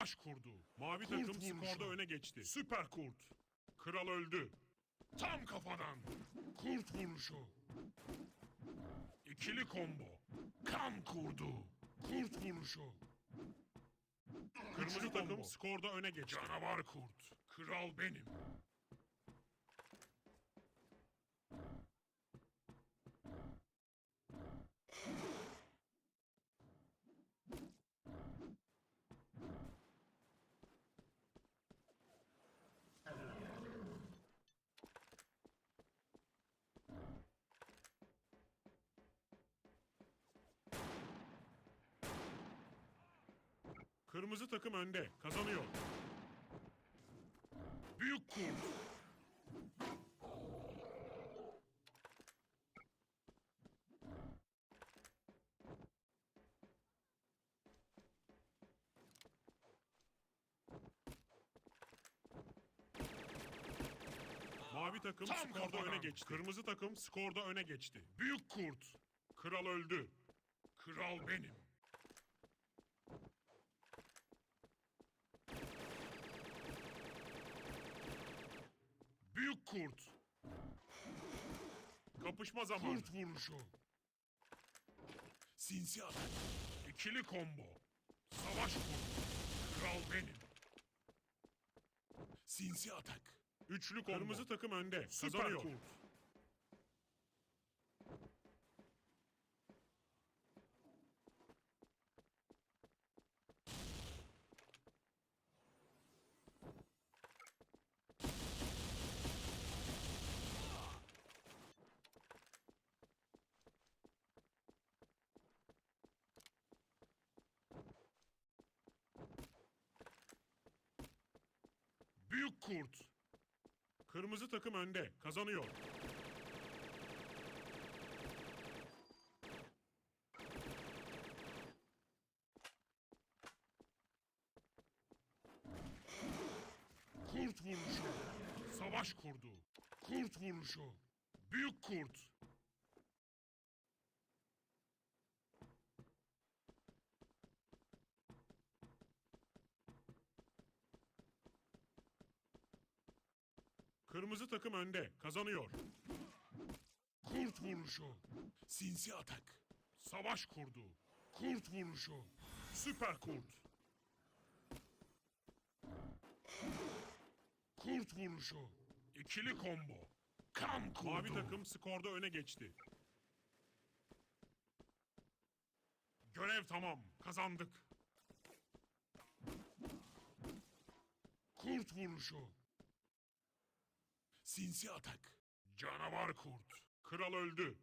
Baş kurdu. Mavi Kurt takım vuruşu. skorda öne geçti. Süper kurt. Kral öldü. Tam kafadan. Kurt vuruşu. İkili combo. Kan kurdu. Kurt vuruşu. Kırmızı takım skorda öne geçti. Canavar kurt. Kral benim. Kırmızı takım önde. Kazanıyor. Büyük kurt. Mavi takım Tam skorda kafadan. öne geçti. Kırmızı takım skorda öne geçti. Büyük kurt. Kral öldü. Kral benim. Büyük kurt. Kapışma zamanı. Kurt vuruşu. Sinsi atak. İkili combo. Savaş kurdu. Kral benim. Sinsi atak. Üçlü combo. Kırmızı takım önde. Kazanıyor. Kurt. Büyük kurt. Kırmızı takım önde. Kazanıyor. Kurt vuruşu. Savaş kurdu. Kurt vuruşu. Büyük kurt. Kırmızı takım önde. Kazanıyor. Kurt vuruşu. Sinsi atak. Savaş kurdu. Kurt vuruşu. Süper kurt. Kurt vuruşu. İkili combo. Kan kurdu. Mavi takım skorda öne geçti. Görev tamam. Kazandık. Kurt vuruşu. Sinsi atak. Canavar kurt. Kral öldü.